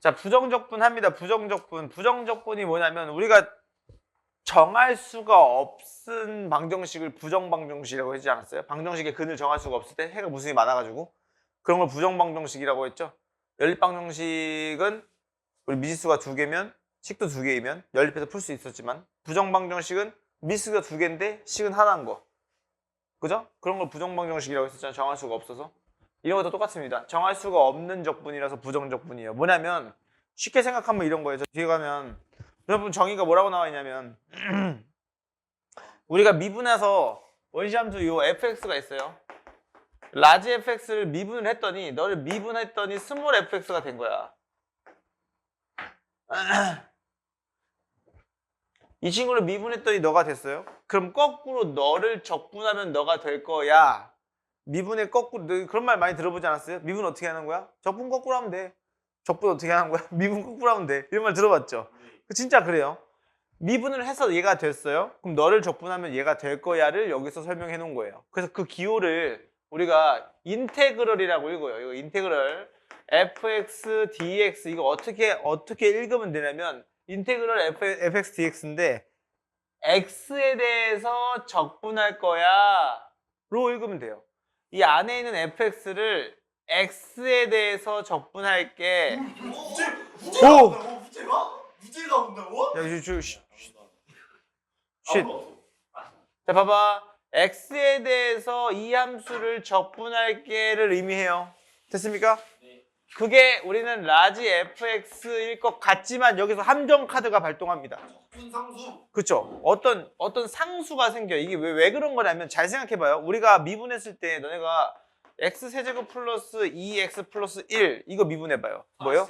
자, 부정적분 합니다. 부정적분. 부정적분이 뭐냐면 우리가 정할 수가 없은 방정식을 부정방정식이라고 했지 않았어요? 방정식의 근을 정할 수가 없을 때 해가 무수히 많아가지고 그런 걸 부정방정식이라고 했죠. 연립방정식은 우리 미지수가 두 개면 식도 두 개이면 연립해서 풀 수 있었지만 부정방정식은 미수가 두 개인데 식은 하나인 거. 그죠? 그런 걸 부정방정식이라고 했었잖아요. 정할 수가 없어서. 이런 것도 똑같습니다. 정할 수가 없는 적분이라서 부정적분이에요. 뭐냐면 쉽게 생각하면 이런 거예요. 저 뒤에 가면 여러분 정의가 뭐라고 나와 있냐면 우리가 미분해서 원시함수 요 fx가 있어요. 라지 fx를 미분을 했더니 너를 미분했더니 스몰 fx가 된 거야. 이 친구를 미분했더니 너가 됐어요. 그럼 거꾸로 너를 적분하면 너가 될 거야. 미분의 거꾸로 너 그런 말 많이 들어보지 않았어요? 미분 어떻게 하는 거야? 적분 거꾸로 하면 돼. 적분 어떻게 하는 거야? 미분 거꾸로 하면 돼. 이런 말 들어봤죠? 진짜 그래요. 미분을 해서 얘가 됐어요. 그럼 너를 적분하면 얘가 될 거야를 여기서 설명해 놓은 거예요. 그래서 그 기호를 우리가 인테그럴이라고 읽어요. 이거 인테그럴 fx dx 이거 어떻게 어떻게 읽으면 되냐면 인테그럴 f, fx dx인데 x에 대해서 적분할 거야로 읽으면 돼요. 이 안에 있는 fx를 x에 대해서 적분할 게. 무죄 오! 무죄가 온다고 무죄가 무죄가 온다고? 야, 저, 저, 쉿. 쉿. 자, 봐봐. x에 대해서 이 함수를 적분할 게를 의미해요. 됐습니까? 네. 그게 우리는 라지 fx일 것 같지만 여기서 함정 카드가 발동합니다. 분상수 그렇죠? 어떤 어떤 상수가 생겨. 이게 왜, 왜 그런 거냐면 잘 생각해봐요. 우리가 미분했을 때 너네가 x 세제곱 플러스 2x 플러스 1 이거 미분해봐요. 뭐요?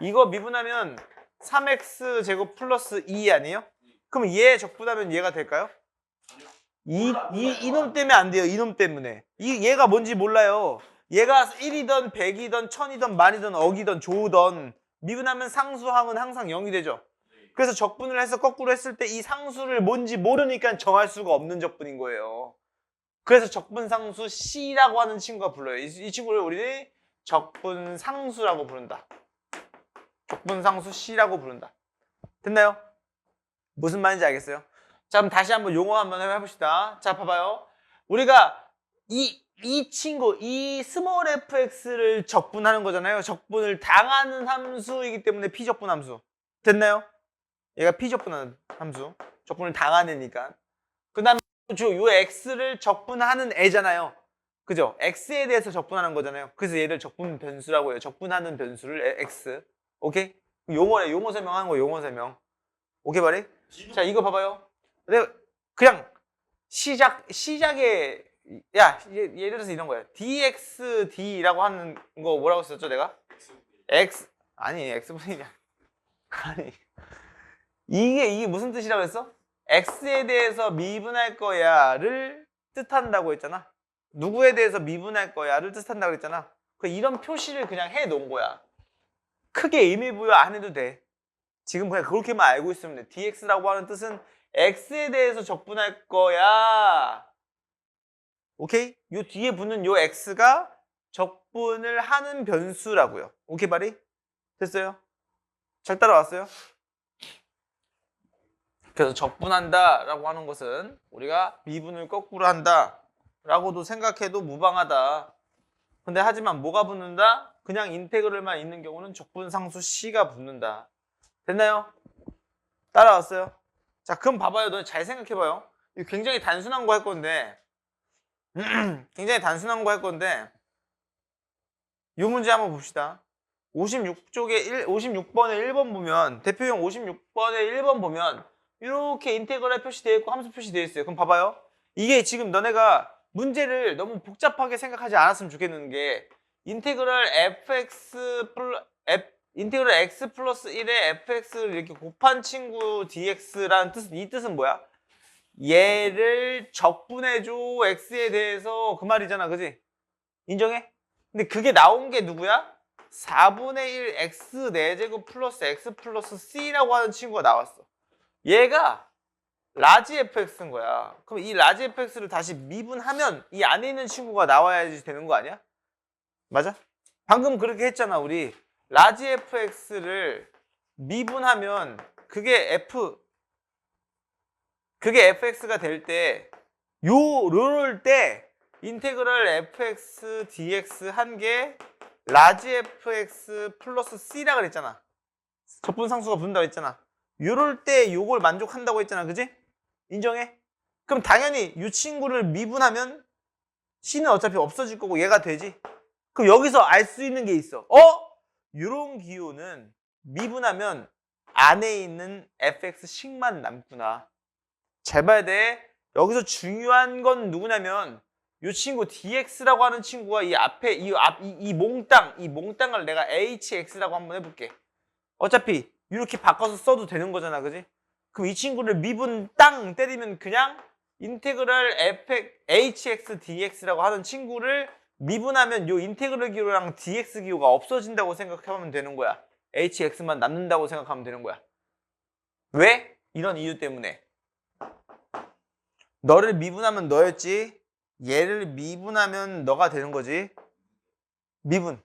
이거 미분하면 3x 제곱 플러스 2 아니에요? 그럼 얘 적분하면 얘가 될까요? 이, 이, 이놈 때문에 안 돼요. 이놈 때문에. 이, 얘가 뭔지 몰라요. 얘가 1이던 100이던 1000이던 만이던 억이던 조던 미분하면 상수항은 항상 0이 되죠. 그래서 적분을 해서 거꾸로 했을 때 이 상수를 뭔지 모르니까 정할 수가 없는 적분인 거예요. 그래서 적분상수 C라고 하는 친구가 불러요. 이, 이 친구를 우리 적분상수라고 부른다. 적분상수 C라고 부른다. 됐나요? 무슨 말인지 알겠어요? 자, 그럼 다시 한번 용어 한번 해봅시다. 자, 봐봐요. 우리가 이, 이 친구, 이 스몰 fx를 적분하는 거잖아요. 적분을 당하는 함수이기 때문에 피적분 함수. 됐나요? 얘가 피적분하는 함수. 적분을 당하는 애니까. 그 다음에 요 x를 적분하는 애잖아요. 그죠? x에 대해서 적분하는 거잖아요. 그래서 얘를 적분 변수라고 해요. 적분하는 변수를 에- x. 오케이? 용어래. 용어 설명하는 거 용어 설명. 오케이 말이? 자 이거 봐봐요. 내가 그냥 시작 시작에 야 예- 예를 들어서 이런 거야. dxd라고 하는 거 뭐라고 썼죠 내가? x 아니 x분이냐 아니 이게 이게 무슨 뜻이라고 했어? x에 대해서 미분할 거야를 뜻한다고 했잖아. 누구에 대해서 미분할 거야를 뜻한다고 했잖아. 그 이런 표시를 그냥 해 놓은 거야. 크게 의미 부여 안 해도 돼. 지금 그냥 그렇게만 알고 있으면 돼. dx라고 하는 뜻은 x에 대해서 적분할 거야. 오케이? 요 뒤에 붙는 요 x가 적분을 하는 변수라고요. 오케이, 말이? 됐어요? 잘 따라왔어요? 그래서 적분한다라고 하는 것은 우리가 미분을 거꾸로 한다라고도 생각해도 무방하다. 근데 하지만 뭐가 붙는다? 그냥 인테그럴만 있는 경우는 적분상수 C가 붙는다. 됐나요? 따라왔어요? 자, 그럼 봐봐요. 너 잘 생각해봐요. 이거 굉장히 단순한 거 할 건데, 굉장히 단순한 거 할 건데, 이 문제 한번 봅시다. 56쪽에 1, 56번에 1번 보면, 대표형 56번에 1번 보면, 이렇게 인테그럴 표시되어 있고 함수 표시되어 있어요. 그럼 봐봐요. 이게 지금 너네가 문제를 너무 복잡하게 생각하지 않았으면 좋겠는 게, 인테그럴 fx 플러, f, 인테그럴 x 플러스 1에 fx를 이렇게 곱한 친구 dx라는 뜻, 이 뜻은 뭐야? 얘를 적분해줘 x에 대해서 그 말이잖아, 그지? 인정해? 근데 그게 나온 게 누구야? 4분의 1 x 4제곱 플러스 x 플러스 c라고 하는 친구가 나왔어. 얘가 라지 fx인 거야. 그럼 이 라지 fx를 다시 미분하면 이 안에 있는 친구가 나와야지 되는 거 아니야? 맞아? 방금 그렇게 했잖아, 우리. 라지 fx를 미분하면 그게 f 그게 fx가 될 때요 요럴 때 인테그럴 fx dx 한게 라지 fx 플러스 c라 그랬잖아. 적분 상수가 붙는다고 했잖아. 요럴 때 요걸 만족한다고 했잖아. 그지? 인정해? 그럼 당연히 이 친구를 미분하면 c는 어차피 없어질 거고 얘가 되지. 그럼 여기서 알 수 있는 게 있어. 어? 요런 기호는 미분하면 안에 있는 fx식만 남구나. 잘 봐야 돼. 여기서 중요한 건 누구냐면 이 친구 dx라고 하는 친구가 이 앞에 이 앞 이, 이 몽땅 이 몽땅을 내가 hx라고 한번 해볼게. 어차피 이렇게 바꿔서 써도 되는 거잖아, 그지? 그럼 이 친구를 미분 땅 때리면 그냥 인테그럴 f hx dx라고 하는 친구를 미분하면 요 인테그럴 기호랑 dx 기호가 없어진다고 생각하면 되는 거야. hx만 남는다고 생각하면 되는 거야. 왜? 이런 이유 때문에. 너를 미분하면 너였지. 얘를 미분하면 너가 되는 거지. 미분.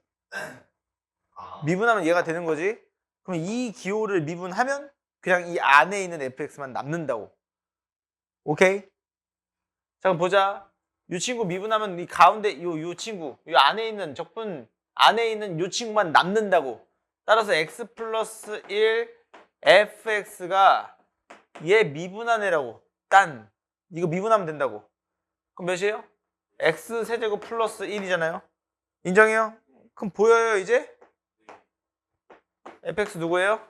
아. 미분하면 얘가 되는 거지. 그럼 이 기호를 미분하면 그냥 이 안에 있는 fx만 남는다고. 오케이? 자, 그럼 보자. 이 친구 미분하면 이 가운데 요, 요 친구, 이 안에 있는 적분 안에 있는 요 친구만 남는다고. 따라서 x 플러스 1 fx가 얘 미분한 애라고. 딴. 이거 미분하면 된다고. 그럼 몇이에요? x 세제곱 플러스 1이잖아요. 인정해요? 그럼 보여요, 이제? fx 누구예요?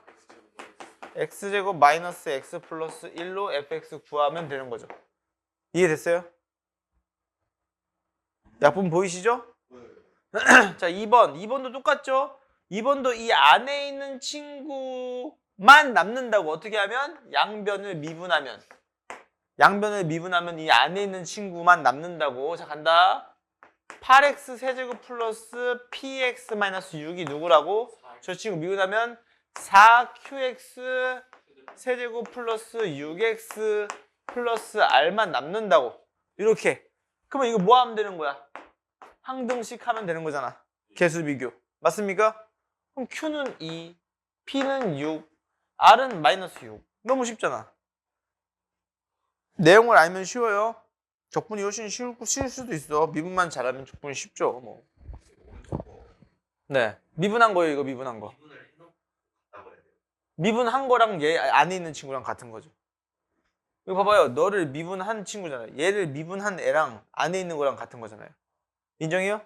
x제곱 마이너스 x 플러스 1로 fx 구하면 되는 거죠. 이해됐어요? 약분 보이시죠? 자, 2번. 2번도 똑같죠? 2번도 이 안에 있는 친구만 남는다고 어떻게 하면? 양변을 미분하면. 양변을 미분하면 이 안에 있는 친구만 남는다고. 자, 간다. 8x 세제곱 플러스 px 마이너스 6이 누구라고? 저 친구 미분하면 4qx 세제곱 플러스 6x 플러스 r만 남는다고. 이렇게. 그러면 이거 뭐 하면 되는 거야? 항등식 하면 되는 거잖아. 개수 비교. 맞습니까? 그럼 q는 2, p는 6, r은 마이너스 6. 너무 쉽잖아. 내용을 알면 쉬워요. 적분이 훨씬 쉬울, 쉬울 수도 있어. 미분만 잘하면 적분이 쉽죠. 뭐. 네. 미분한 거예요, 이거 미분한 거. 미분한 거랑 얘 안에 있는 친구랑 같은 거죠. 이거 봐봐요. 너를 미분한 친구잖아요. 얘를 미분한 애랑 안에 있는 거랑 같은 거잖아요. 인정해요?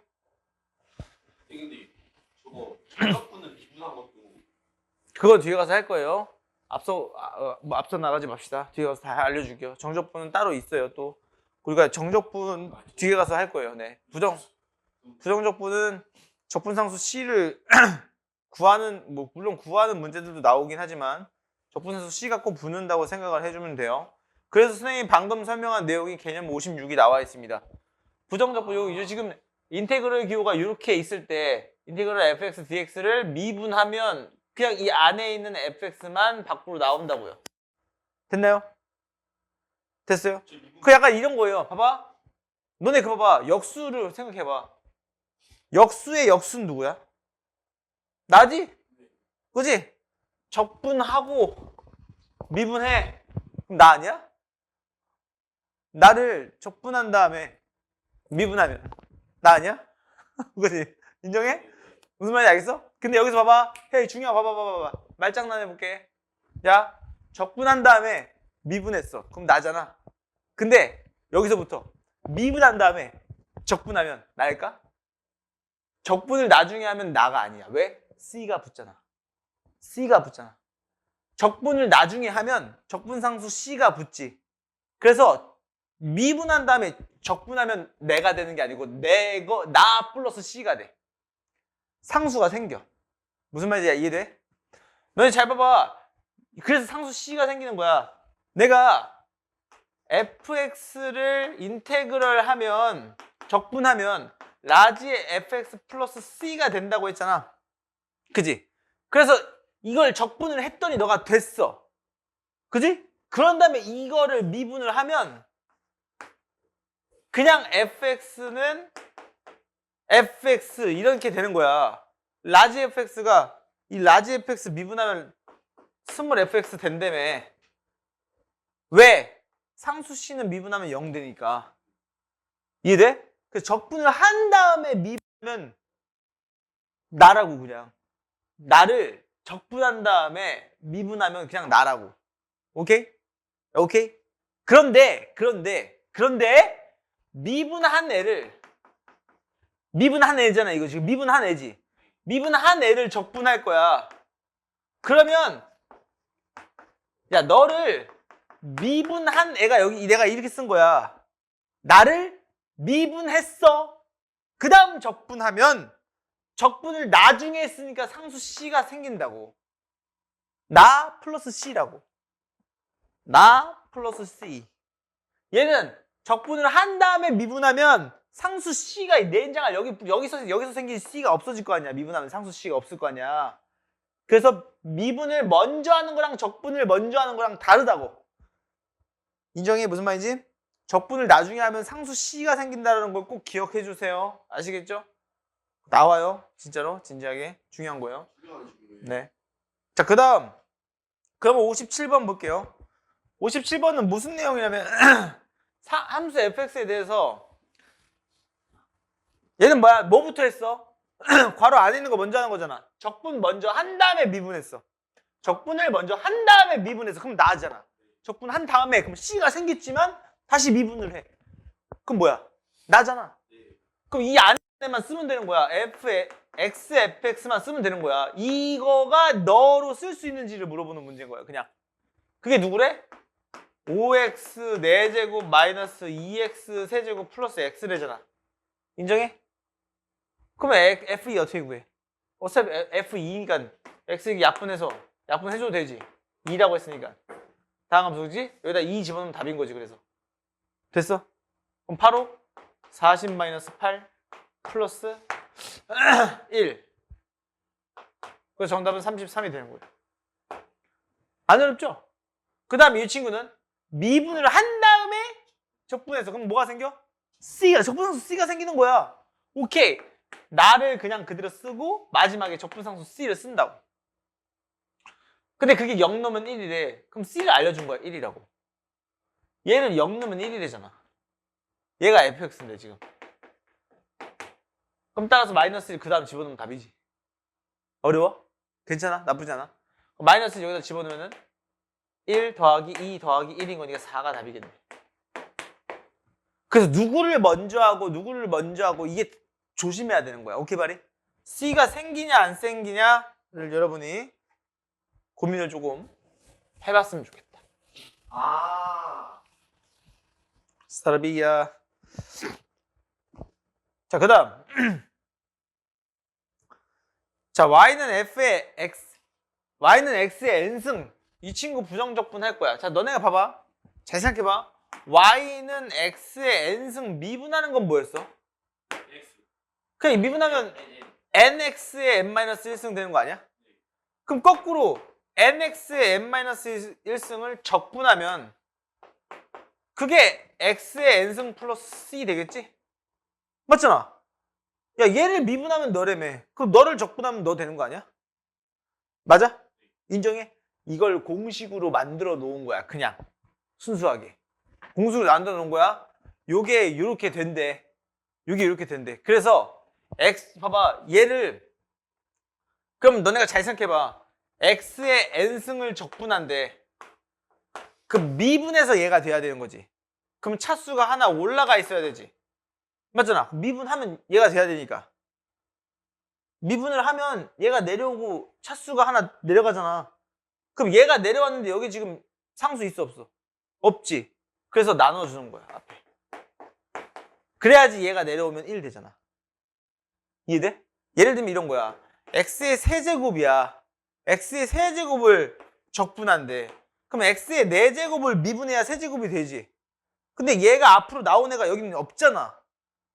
근데 저거 전력분은 미분한 것도 그건 뒤에 가서 할 거예요. 앞서 아, 어, 뭐 앞서 나가지 맙시다. 뒤에 가서 다 알려줄게요. 정적분은 따로 있어요. 또 우리가 정적분 뒤에 가서 할 거예요. 네. 부정 부정적분은 적분상수 C를 구하는 뭐 물론 구하는 문제들도 나오긴 하지만 적분상수 C 갖고 붙는다고 생각을 해주면 돼요. 그래서 선생님이 방금 설명한 내용이 개념 56이 나와 있습니다. 부정적분 이제 지금 인테그럴 기호가 이렇게 있을 때 인테그럴 fx dx를 미분하면 그냥 이 안에 있는 fx만 밖으로 나온다고요. 됐나요? 됐어요? 그 약간 이런 거예요. 봐봐. 너네 그 봐봐. 역수를 생각해봐. 역수의 역수는 누구야? 나지? 그지? 적분하고 미분해. 그럼 나 아니야? 나를 적분한 다음에 미분하면 나 아니야? 그지? 인정해? 무슨 말인지 알겠어? 근데 여기서 봐봐. 헤이 중요한 봐봐 봐봐 봐봐. 말장난 해볼게. 야 적분한 다음에 미분했어. 그럼 나잖아. 근데 여기서부터 미분한 다음에 적분하면 나일까? 적분을 나중에 하면 나가 아니야. 왜? C가 붙잖아. C가 붙잖아. 적분을 나중에 하면 적분상수 C가 붙지. 그래서 미분한 다음에 적분하면 내가 되는 게 아니고 내거 나 플러스 C가 돼. 상수가 생겨. 무슨 말인지 이해돼? 너네 잘 봐봐. 그래서 상수 C가 생기는 거야. 내가 fx를 인테그럴 하면 적분하면 라지의 fx 플러스 c가 된다고 했잖아. 그지? 그래서 이걸 적분을 했더니 너가 됐어. 그지? 그런 다음에 이거를 미분을 하면 그냥 fx는 fx 이렇게 되는 거야. 라지 fx가 이 라지 fx 미분하면 스몰 fx 된다며. 왜? 상수 c는 미분하면 0 되니까. 이해돼? 그 적분을 한 다음에 미분하면 나라고 그냥. 나를 적분한 다음에 미분하면 그냥 나라고. 오케이? 오케이? 그런데, 그런데, 그런데, 미분한 애를, 미분한 애잖아, 이거 지금. 미분한 애지. 미분한 애를 적분할 거야. 그러면, 야, 너를 미분한 애가 여기, 내가 이렇게 쓴 거야. 나를 미분했어. 그 다음 적분하면, 적분을 나중에 했으니까 상수 C가 생긴다고. 나 플러스 C라고. 나 플러스 C. 얘는 적분을 한 다음에 미분하면 상수 C가 내장을 여기 여기서 여기서 생긴 C가 없어질 거 아니야. 미분하면 상수 C가 없을 거 아니야. 그래서 미분을 먼저 하는 거랑 적분을 먼저 하는 거랑 다르다고. 인정해 무슨 말인지? 적분을 나중에 하면 상수 C가 생긴다는 걸 꼭 기억해 주세요. 아시겠죠? 나와요. 진짜로 진지하게 중요한 거예요. 네. 자, 그 다음. 그러면 57번 볼게요. 57번은 무슨 내용이냐면, 사- 함수 fx에 대해서, 얘는 뭐야? 뭐부터 했어? 괄호 안에 있는 거 먼저 하는 거잖아. 적분 먼저 한 다음에 미분했어. 적분을 먼저 한 다음에 미분해서, 그럼 나잖아. 적분 한 다음에, 그럼 C가 생겼지만, 다시 미분을 해. 그럼 뭐야? 나잖아. 그럼 이 안에만 쓰면 되는 거야. f에 x, fx만 쓰면 되는 거야. 이거가 너로 쓸 수 있는지를 물어보는 문제인 거야. 그냥. 그게 누구래? 5x 4제곱 마이너스 2x 세제곱 플러스 x래잖아. 인정해? F- f2 어떻게 구해? 어차피 f2니까 x 약분해서 약분해줘도 되지. 2라고 했으니까. 다음 함수지? 여기다 2 집어넣으면 답인 거지 그래서. 됐어? 그럼 바로 40 마이너스 8 플러스 1. 그래서 정답은 33이 되는 거예요. 안 어렵죠? 그 다음에 이 친구는 미분을 한 다음에 적분해서 그럼 뭐가 생겨? C가 적분상수 C가 생기는 거야. 오케이. 나를 그냥 그대로 쓰고 마지막에 적분상수 C를 쓴다고. 근데 그게 0 넣으면 1이래. 그럼 C를 알려준 거야. 1이라고. 얘를 0 넣으면 1이래잖아. 얘가 fx인데 지금. 그럼 따라서 마이너스 1 그 다음 집어넣으면 답이지. 어려워? 괜찮아? 나쁘지 않아? 마이너스 1 여기다 집어넣으면은 1 더하기 2 더하기 1인 거니까 4가 답이겠네. 그래서 누구를 먼저 하고 누구를 먼저 하고 이게 조심해야 되는 거야. 오케이 바리? C가 생기냐 안 생기냐를 여러분이 고민을 조금 해봤으면 좋겠다. 아. 스타르비야. 자, 그 다음. 자, y는 f의 x, y는 x의 n승. 이 친구 부정적분 할 거야. 자, 너네가 봐봐. 잘 생각해봐. y는 x의 n승 미분하는 건 뭐였어? 그냥 미분하면 nx의 n-1승 되는 거 아니야? 그럼 거꾸로 nx의 n-1승을 적분하면 그게 x의 n승 플러스 c 되겠지? 맞잖아. 야 얘를 미분하면 너래며. 그럼 너를 적분하면 너 되는 거 아니야? 맞아? 인정해? 이걸 공식으로 만들어 놓은 거야. 그냥 순수하게. 공식으로 만들어 놓은 거야. 요게 이렇게 된대. 요게 이렇게 된대. 그래서 x 봐봐. 얘를 그럼 너네가 잘 생각해봐. x의 n승을 적분한대. 그 미분해서 얘가 돼야 되는 거지. 그럼 차수가 하나 올라가 있어야 되지. 맞잖아. 미분하면 얘가 돼야 되니까. 미분을 하면 얘가 내려오고 차수가 하나 내려가잖아. 그럼 얘가 내려왔는데 여기 지금 상수 있어 없어? 없지. 그래서 나눠주는 거야 앞에. 그래야지 얘가 내려오면 1 되잖아. 이해돼? 예를 들면 이런 거야. x의 세제곱이야. x의 세제곱을 적분한대. 그럼 x의 4제곱을 미분해야 세제곱이 되지. 근데 얘가 앞으로 나온 애가 여기는 없잖아.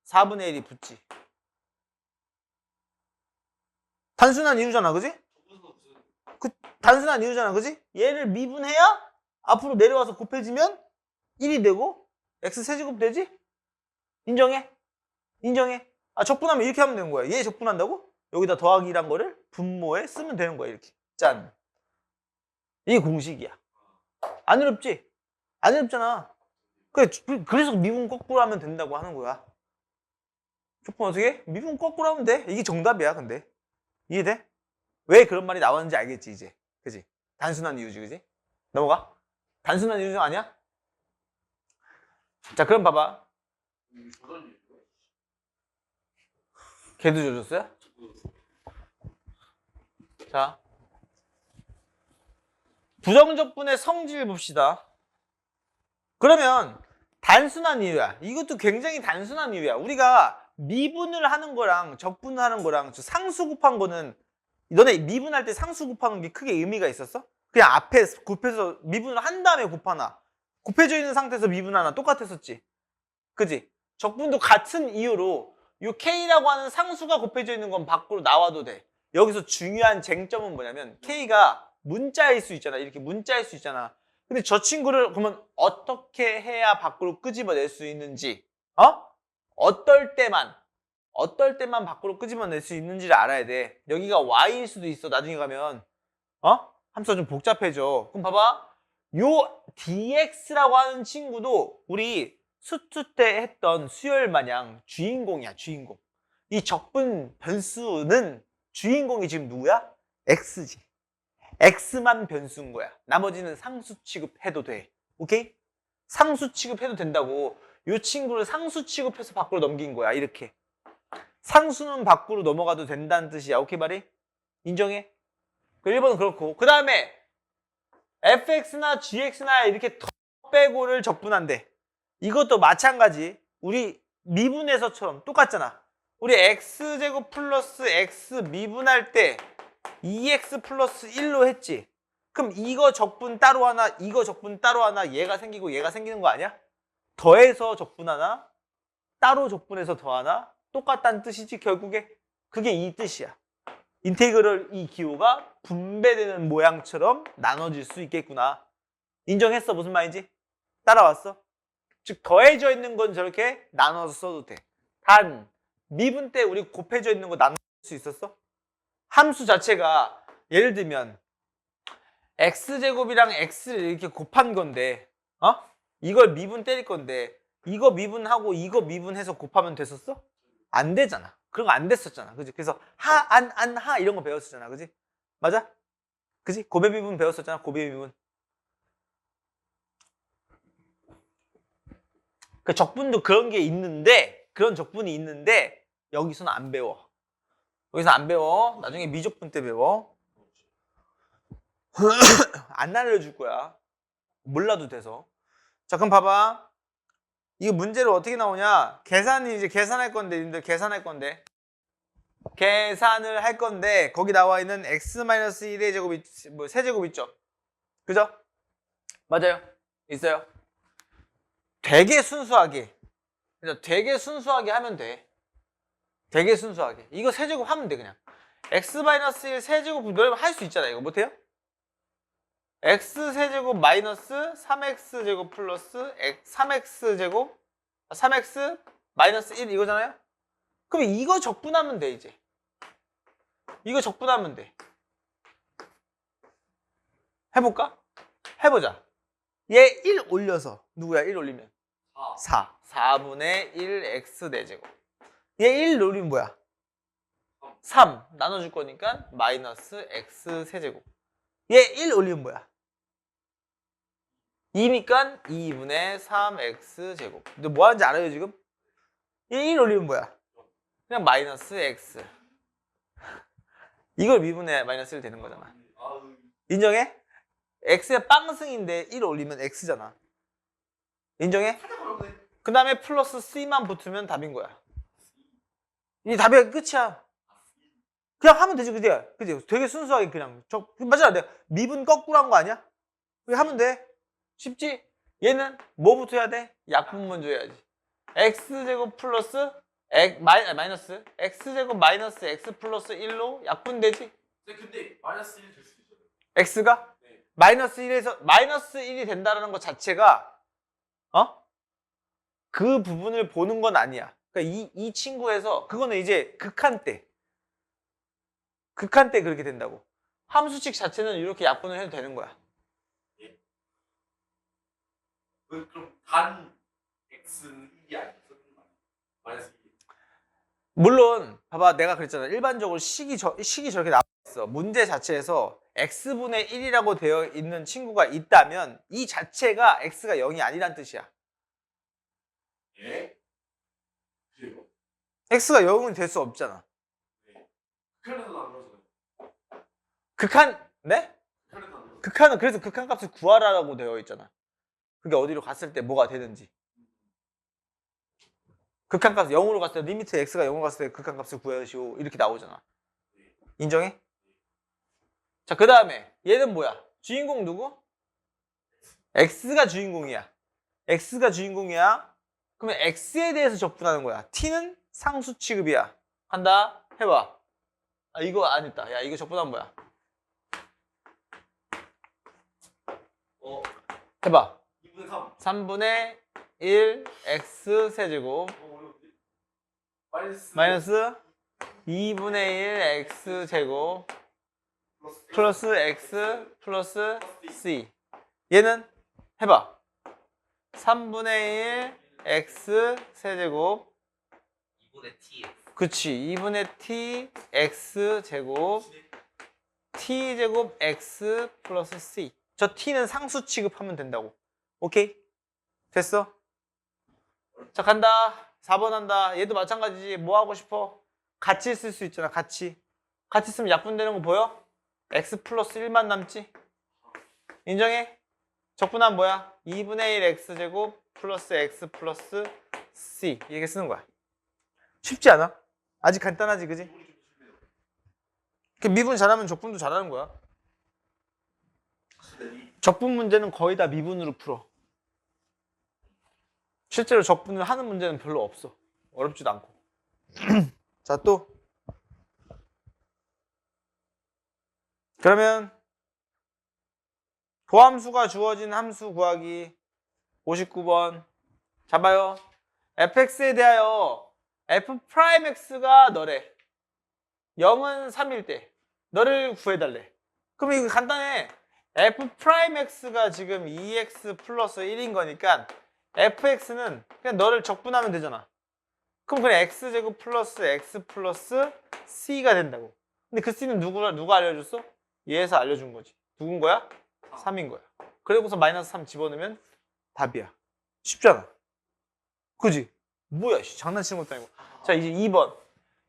4분의 1이 붙지. 단순한 이유잖아, 그지? 그 단순한 이유잖아, 그지? 얘를 미분해야 앞으로 내려와서 곱해지면 1이 되고 x 세제곱 되지? 인정해? 인정해? 아 적분하면 이렇게 하면 되는 거야. 얘 적분한다고? 여기다 더하기란 거를 분모에 쓰면 되는 거야 이렇게 짠 이게 공식이야 안 어렵지? 안 어렵잖아 그래, 그래서 미분 거꾸로 하면 된다고 하는 거야 조금 어떻게 해? 미분 거꾸로 하면 돼 이게 정답이야 근데 이해돼? 왜 그런 말이 나왔는지 알겠지 이제 그지? 단순한 이유지 그지? 넘어가 단순한 이유 아니야? 자 그럼 봐봐 음, 걔도 줘줬어요? 자 부정적분의 성질 봅시다 그러면 단순한 이유야 이것도 굉장히 단순한 이유야 우리가 미분을 하는 거랑 적분을 하는 거랑 저 상수 곱한 거는 너네 미분할 때 상수 곱하는 게 크게 의미가 있었어? 그냥 앞에 곱해서 미분을 한 다음에 곱하나 곱해져 있는 상태에서 미분하나 똑같았었지 그지? 적분도 같은 이유로 이 K라고 하는 상수가 곱해져 있는 건 밖으로 나와도 돼. 여기서 중요한 쟁점은 뭐냐면 K가 문자일 수 있잖아. 이렇게 문자일 수 있잖아. 근데 저 친구를 그러면 어떻게 해야 밖으로 끄집어낼 수 있는지, 어? 어떨 때만, 어떨 때만 밖으로 끄집어낼 수 있는지를 알아야 돼. 여기가 Y일 수도 있어. 나중에 가면, 어? 함수가 좀 복잡해져. 그럼 봐봐. 요 DX라고 하는 친구도 우리 수투 때 했던 수열 마냥 주인공이야, 주인공. 이 적분 변수는 주인공이 지금 누구야? X지. X만 변수인 거야. 나머지는 상수 취급해도 돼. 오케이? 상수 취급해도 된다고. 이 친구를 상수 취급해서 밖으로 넘긴 거야. 이렇게. 상수는 밖으로 넘어가도 된다는 뜻이야. 오케이, 말이? 인정해? 그 1번은 그렇고. 그 다음에 fx나 gx나 이렇게 더 빼고를 적분한대. 이것도 마찬가지. 우리 미분에서처럼 똑같잖아. 우리 x제곱 플러스 x 미분할 때 2x 플러스 1로 했지. 그럼 이거 적분 따로 하나, 이거 적분 따로 하나, 얘가 생기고 얘가 생기는 거 아니야? 더해서 적분하나, 따로 적분해서 더하나, 똑같다는 뜻이지 결국에. 그게 이 뜻이야. 인테그럴 이 기호가 분배되는 모양처럼 나눠질 수 있겠구나. 인정했어? 무슨 말인지? 따라왔어? 즉 더해져 있는 건 저렇게 나눠서 써도 돼. 단 미분 때 우리 곱해져 있는 거 나눌 수 있었어? 함수 자체가 예를 들면 x제곱이랑 x를 이렇게 곱한 건데 어? 이걸 미분 때릴 건데 이거 미분하고 이거 미분해서 곱하면 됐었어? 안 되잖아. 그런 거 안 됐었잖아. 그지? 그래서 하, 안, 안, 하 이런 거 배웠었잖아. 그지? 맞아? 그지? 고배 미분 배웠었잖아. 고배 미분. 그 적분도 그런 게 있는데 그런 적분이 있는데 여기서는 안 배워. 여기서 안 배워. 나중에 미적분 때 배워. 안 알려줄 거야. 몰라도 돼서. 자, 그럼 봐봐. 이거 문제를 어떻게 나오냐? 계산이 이제 계산할 건데, 님들 계산할 건데. 계산을 할 건데, 거기 나와 있는 x-1의 제곱, 있, 뭐, 세제곱 있죠? 그죠? 맞아요. 있어요. 되게 순수하게. 그래서 되게 순수하게 하면 돼. 되게 순수하게. 이거 세제곱 하면 돼, 그냥. x-1 세제곱 너희들 할수 있잖아, 이거. 못해요? x 세제곱 마이너스 3x 제곱 플러스 3x 제곱 3x 마이너스 1 이거잖아요? 그럼 이거 적분하면 돼 이제 이거 적분하면 돼 해볼까? 해보자 얘 1 올려서 누구야 1 올리면 4 4 4분의 1x 4제곱 얘 1 올리면 뭐야? 3 나눠줄 거니까 마이너스 x 세제곱 얘 1 올리면 뭐야? 2니까 2분의 3x 제곱. 근데 뭐 하는지 알아요, 지금? 얘 1 올리면 뭐야? 그냥 마이너스 x. 이걸 미분해 마이너스 1 되는 거잖아. 인정해? X의 빵승인데 1 올리면 x잖아. 인정해? 그 다음에 플러스 c만 붙으면 답인 거야. 이 답이 끝이야. 그냥 하면 되지, 그지? 그지? 되게 순수하게 그냥. 저, 맞아. 내가 미분 거꾸로 한 거 아니야? 그냥 하면 돼. 쉽지? 얘는 뭐부터 해야 돼? 약분 먼저 해야지. x제곱 플러스 x, 마이, 마이너스 x제곱 마이너스 x 플러스 1로 약분되지? 네, 근데 마이너스 1 될 수 있어요 x가 네 마이너스 1에서 마이너스 1이 된다는 것 자체가 어? 그 부분을 보는 건 아니야. 그러니까 이, 이 친구에서 그거는 이제 극한 때 극한 때 그렇게 된다고. 함수칙 자체는 이렇게 약분을 해도 되는 거야. 그, 그럼 단 x는 1이 아니었어? 마이너스 1. 물론 봐봐 내가 그랬잖아. 일반적으로 식이 저, 식이 저렇게 나와. 문제 자체에서 x분의 1이라고 되어 있는 친구가 있다면 이 자체가 x가 0이 아니란 뜻이야. 예? 그리고 x가 0은 될 수 없잖아. 극한에서 거잖아요. 극한 네? 극한에서. 극한은 그래서 극한 값을 구하라라고 되어 있잖아. 그게 어디로 갔을 때 뭐가 되든지. 극한 값 0으로 갔을 때 리미트 x가 0으로 갔을 때 극한 값을 구하시오 이렇게 나오잖아. 인정해? 자, 그 다음에 얘는 뭐야? 주인공 누구? x가 주인공이야. x가 주인공이야. 그러면 x에 대해서 적분하는 거야. t는 상수 취급이야. 한다. 해봐. 아, 이거 안 했다. 야, 이거 적분하면 뭐야? 어, 해봐. 2분의 3. 3분의 1 x 세제곱 어? 마이너스. 마이너스 2분의 1 x 제곱 플러스. x 플러스 c. 얘는 해봐. 3분의 1 x 세제곱. 2분의 t. 그치 2분의 t x 제곱. T 제곱 x 플러스 c. 저 t는 상수 취급하면 된다고. 오케이? 됐어? 자 간다. 4번 한다. 얘도 마찬가지지. 뭐 하고 싶어? 같이 쓸 수 있잖아 같이. 같이 쓰면 약분되는 거 보여 x 플러스 1만 남지 인정해 적분하면 뭐야 2분의 1 x 제곱 플러스 x 플러스 c 이렇게 쓰는 거야 쉽지 않아 아직 간단하지 그지 그 미분 잘하면 적분도 잘하는 거야 적분 문제는 거의 다 미분으로 풀어. 실제로 적분을 하는 문제는 별로 없어. 어렵지도 않고. 자, 또. 그러면 도함수가 주어진 함수 구하기 59번 잡아요. fx에 대하여 f'x가 너래. 0은 3일 때 너를 구해달래. 그럼 이거 간단해. f'x가 지금 2x 플러스 1인 거니까 fx는 그냥 너를 적분하면 되잖아. 그럼 그냥 x제곱 플러스 x 플러스 c가 된다고. 근데 그 c는 누구라, 누가 알려줬어? 얘에서 알려준 거지. 누군 거야? 3인 거야. 그리고서 마이너스 3 집어넣으면 답이야. 쉽잖아. 그지? 뭐야, 씨, 장난치는 것도 아니고. 자, 이제 2번.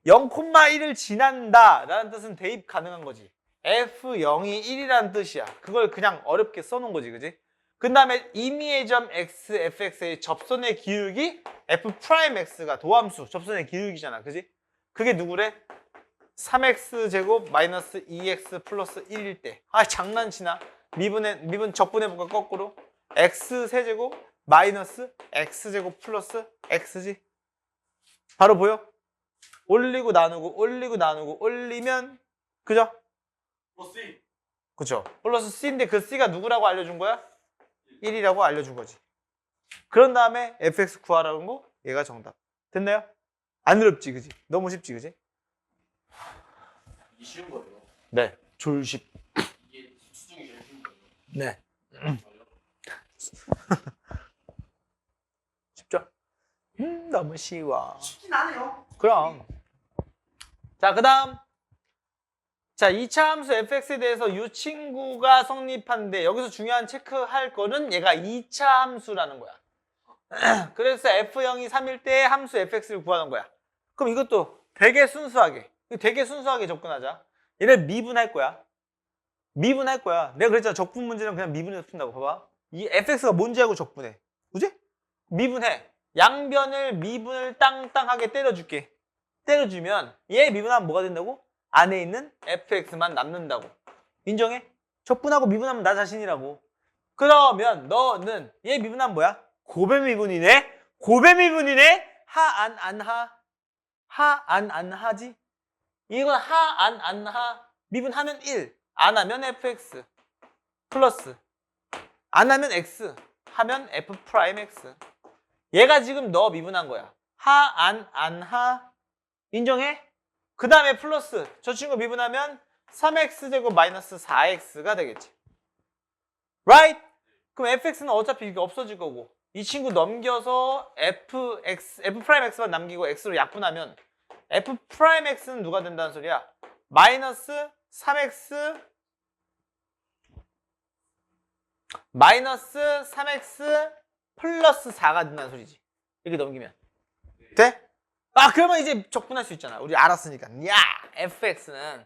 0,1을 지난다 라는 뜻은 대입 가능한 거지. F0이 1이라는 뜻이야. 그걸 그냥 어렵게 써놓은 거지, 그지? 그 다음에 임의의 점 x, fx의 접선의 기울기 f'x가 도함수, 접선의 기울기잖아, 그지? 그게 누구래? 3x 제곱 마이너스 2x 플러스 1일 때. 아, 장난치나? 미분해, 미분 적분해볼까, 거꾸로? x 세제곱 마이너스 x 제곱 플러스 x지? 바로 보여? 올리고 나누고, 올리고 나누고, 올리면, 그죠? 플러스. 그쵸? 플러스 C인데 그 C가 누구라고 알려준 거야? 1이라고 알려준 거지. 그런 다음에 fx 구하라는 거 얘가 정답. 됐나요? 안 어렵지, 그지? 너무 쉽지, 그지? 이 쉬운 거예요. 네. 졸쉽. 이게 수중이 제일 쉬운 거예요. 네. 쉽죠? 음, 너무 쉬워. 쉽진 않아요. 그럼. 자, 그 다음. 자, 2차 함수 fx에 대해서 이 친구가 성립하는데 여기서 중요한 체크할 거는 얘가 2차 함수라는 거야. 그래서 f0이 3일 때 함수 fx를 구하는 거야. 그럼 이것도 되게 순수하게, 되게 순수하게 접근하자. 얘를 미분할 거야. 미분할 거야. 내가 그랬잖아. 적분 문제는 그냥 미분해서 푼다고. 봐봐. 이 fx가 뭔지 알고 적분해. 그지? 미분해. 양변을 미분을 땅땅하게 때려줄게. 때려주면 얘 미분하면 뭐가 된다고? 안에 있는 fx만 남는다고. 인정해? 적분하고 미분하면 나 자신이라고. 그러면 너는 얘 미분하면 뭐야? 고배 미분이네? 고배 미분이네? 하, 안, 안, 하. 하, 안, 안, 하지? 이건 하, 안, 안, 하. 미분하면 1. 안 하면 fx. 플러스. 안 하면 x. 하면 f 프라임 x. 얘가 지금 너 미분한 거야. 하, 안, 안, 하. 인정해? 그 다음에 플러스 저 친구 미분하면 3x제곱 마이너스 4x가 되겠지. right? 그럼 fx는 어차피 이게 없어질 거고 이 친구 넘겨서 fx, f 프라임 x만 남기고 x로 약분하면 f 프라임 x는 누가 된다는 소리야? 마이너스 3x 마이너스 3x 플러스 4가 된다는 소리지. 이렇게 넘기면. 돼? 아, 그러면 이제 적분할 수 있잖아. 우리 알았으니까. 야, fx는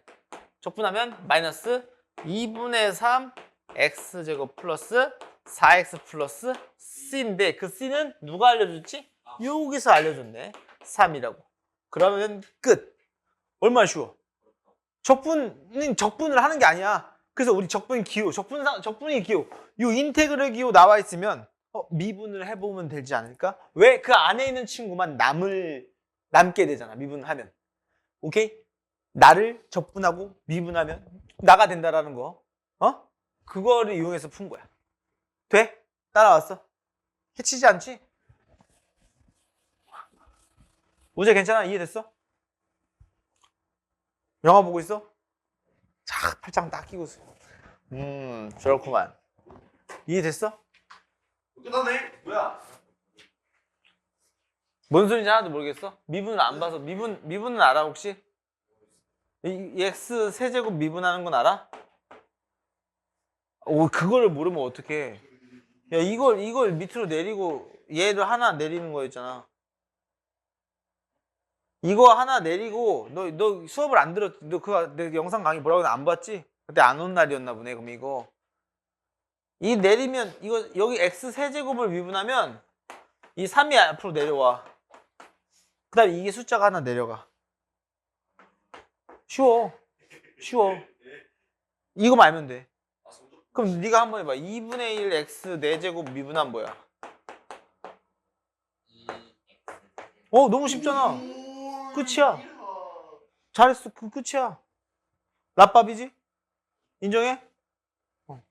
적분하면 마이너스 2분의 3 x제곱 플러스 4x 플러스 c인데 그 c는 누가 알려줬지? 여기서 알려줬네. 3이라고. 그러면 끝. 얼마나 쉬워. 적분은 적분을 하는 게 아니야. 그래서 우리 적분 기호, 적분 적분이 기호, 요 인테그럴 기호 나와 있으면 어, 미분을 해보면 되지 않을까? 왜 그 안에 있는 친구만 남을 남게 되잖아. 미분하면. 오케이? 나를 적분하고 미분하면 나가 된다라는 거. 어? 그거를 이용해서 푼 거야. 돼? 따라왔어? 해치지 않지? 우재 괜찮아? 이해됐어? 영화 보고 있어? 자, 팔짱 딱 끼고 있어. 음, 저렇구만. 이해됐어? 끝났네. 뭐야? 뭔 소리인지 하나도 모르겠어? 미분을 안 봐서 미분 미분은 알아 혹시? 이, 이 x 세제곱 미분하는 건 알아? 오 그거를 모르면 어떡해? 야 이걸 이걸 밑으로 내리고 얘를 하나 내리는 거였잖아. 이거 하나 내리고 너 너 수업을 안 들었 너그내 영상 강의 뭐라고 안 봤지? 그때 안 온 날이었나 보네 그럼 이거 이 내리면 이거 여기 x 세제곱을 미분하면 이 3이 앞으로 내려와. 그 다음 에 이게 숫자가 하나 내려가. 쉬워. 쉬워. 이거만 알면 돼. 그럼 네가 한번 해봐. 2분의 1 x 4제곱 미분하면 뭐야? 어, 너무 쉽잖아. 끝이야. 잘했어. 그 끝이야. 라밥이지? 인정해? 어.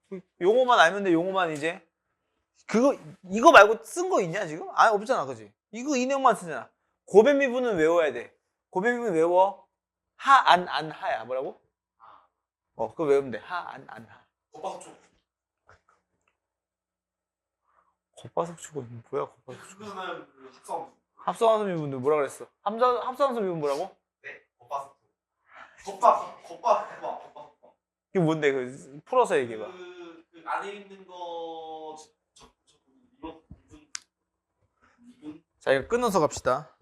용어만 알면 돼. 용어만 이제. 그거 이거 말고 쓴 거 있냐 지금? 아 없잖아, 그지? 이거 이 내용만 쓰잖아. 고배 미분은 외워야 돼. 고배 미분 외워. 하, 안, 안, 하야. 뭐라고? 어, 그거 외우면 돼. 하, 안, 안, 하. 겉바속촉. 겉바속촉은 뭐야, 겉바속촉? 그거는 그 합성. 합성함수 미분도 뭐라 그랬어? 합성, 합성함수 미분 뭐라고? 네. 겉바속촉. 겉바 겉바 겉바 겉바. 이게 뭔데? 그 풀어서 얘기해봐. 그, 그 안에 있는 거 저, 저, 저, 이거 이분 이분 자, 이거 끊어서 갑시다.